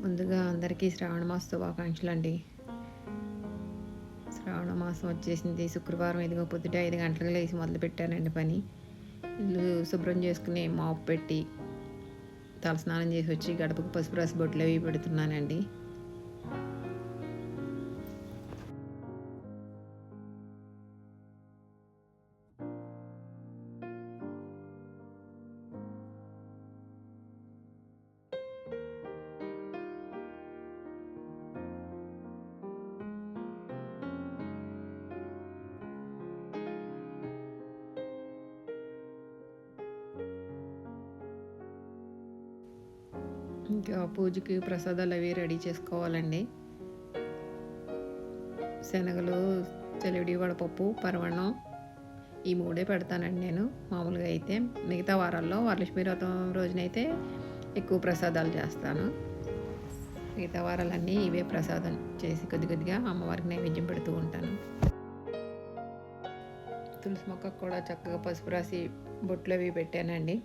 ముందుగా అందరికీ శ్రావణ మాస శుభాకాంక్షలు అండి. శ్రావణ మాసం వచ్చేసింది. శుక్రవారం ఇదిగో పొద్దుట ఐదు గంటలకు లేచి మొదలు పెట్టానండి పని. ఇల్లు శుభ్రం చేసుకుని మాపు పెట్టి తలస్నానం చేసి వచ్చి గడపకు పసుపు రస బొట్లు అవి పెడుతున్నానండి. ఇంకా పూజకి ప్రసాదాలు అవి రెడీ చేసుకోవాలండి. శనగలు చలివిడి వడపప్పు పరవణం ఈ మూడే పెడతానండి నేను. మామూలుగా అయితే మిగతా వారాల్లో వరలక్ష్మి వ్రతం రోజునైతే ఎక్కువ ప్రసాదాలు చేస్తాను. మిగతా వారాలన్నీ ఇవే ప్రసాదం చేసి కొద్ది కొద్దిగా అమ్మవారికి నైవేద్యం పెడుతూ ఉంటాను. తులసి మొక్కకు కూడా చక్కగా పసుపు రాసి బొట్లు అవి పెట్టానండి.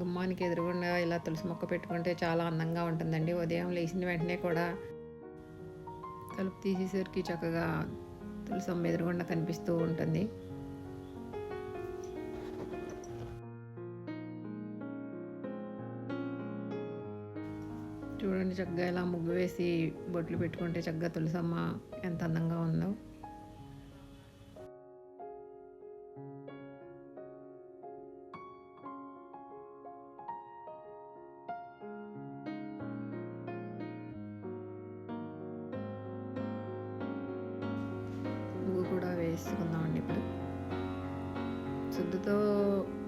గుమ్మానికి ఎదురుగుండా ఇలా తులసి మొక్క పెట్టుకుంటే చాలా అందంగా ఉంటుందండి. ఉదయం లేచిన వెంటనే కూడా తలుపు తీసేసరికి చక్కగా తులసమ్మ ఎదురుగుండా కనిపిస్తూ ఉంటుంది. చూడండి చక్కగా ఇలా ముగ్గు వేసి బొట్లు పెట్టుకుంటే చక్కగా తులసమ్మ ఎంత అందంగా ఉందో. వేసుకుందామండి ఇప్పుడు. శుద్ధితో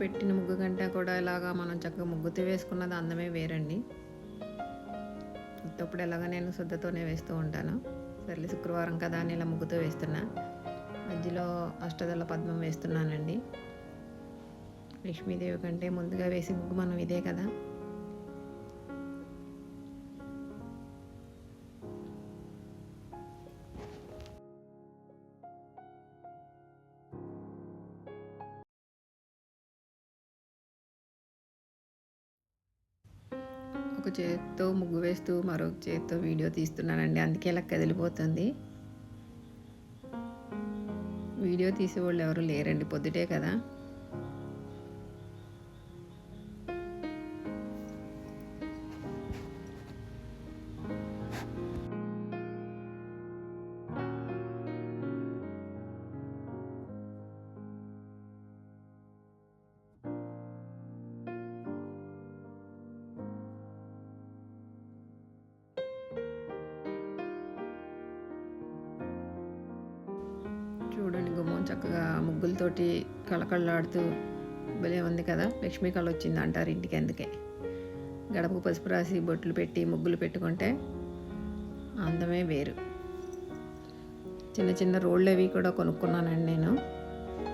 పెట్టిన ముగ్గు కంటే కూడా ఇలాగా మనం చక్కగా ముగ్గుతో వేసుకున్నది అందమే వేరండి. ఉత్తప్పుడు ఎలాగ నేను శుద్ధతోనే వేస్తూ ఉంటాను. సర్లే శుక్రవారం కదా అని ఇలా ముగ్గుతో వేస్తున్నా. మధ్యలో అష్టదళ పద్మం వేస్తున్నానండి. లక్ష్మీదేవి కంటే ముందుగా వేసి ముగ్గు మనం ఇదే కదా. ఒక ముగ్గు వేస్తూ మరొక చేత్తో వీడియో తీస్తున్నానండి. అందుకే ఇలా కదిలిపోతుంది. వీడియో తీసేవాళ్ళు ఎవరు లేరండి. పొద్దుటే కదా. చూడండి. గుమ్మం చక్కగా ముగ్గులతోటి కళకళలాడుతూ భలే ఉంది కదా. లక్ష్మీ కళ వచ్చింది అంటారు ఇంటికి అందుకే. గడపకు పసుపు రాసి బొట్లు పెట్టి ముగ్గులు పెట్టుకుంటే అందమే వేరు. చిన్న చిన్న రోళ్ళు అవి కూడా కొనుక్కున్నానండి నేను.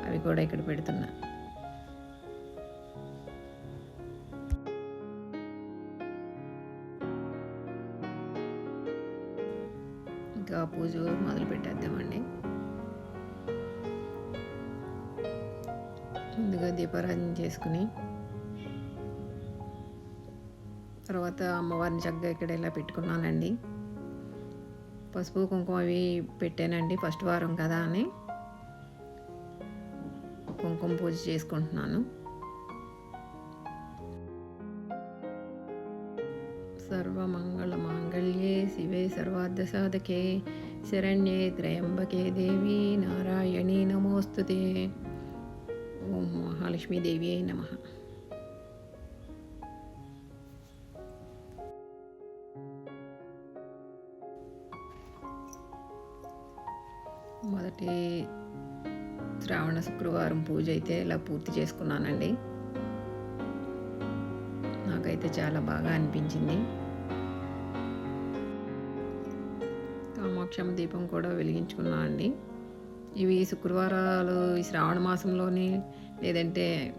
అవి కూడా ఇక్కడ పెడుతున్నా. ఇంకా పూజ మొదలు పెట్టేద్దామండి ముందుగా దీపారాధన చేసుకుని తర్వాత అమ్మవారిని చక్కగా ఇక్కడ ఇలా పెట్టుకున్నానండి. పసుపు కుంకుమ అవి పెట్టానండి ఫస్ట్ వారం కదా అని. కుంకుమ పూజ చేసుకుంటున్నాను. సర్వమంగళ మాంగళ్యే శివే సర్వార్థ సాధకే శరణ్యే త్రయంబకే దేవి నారాయణీ నమోస్తుతే. ఓం మహాలక్ష్మీదేవి అయి నమ. మొదటి శ్రావణ శుక్రవారం పూజ అయితే ఇలా పూర్తి చేసుకున్నానండి. నాకైతే చాలా బాగా అనిపించింది. కామాక్షమ్మ దీపం కూడా వెలిగించుకున్నాను అండి ఇవి శుక్రవారాలు ఈ శ్రావణ మాసంలోని లేదంటే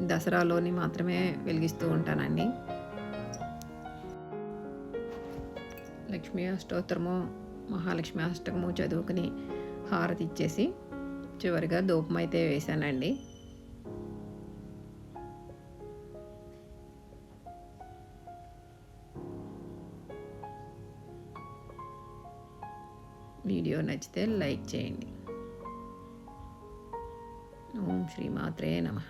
దసరాలోని మాత్రమే వెలిగిస్తూ ఉంటానండి. లక్ష్మీ అష్టోత్తరము మహాలక్ష్మి అష్టకము చదువుకుని హారతి ఇచ్చేసి చివరిగా ధూపం అయితే వేశానండి. వీడియో నచ్చితే లైక్ చేయండి. శ్రీమాత్రే శ్రీ నమః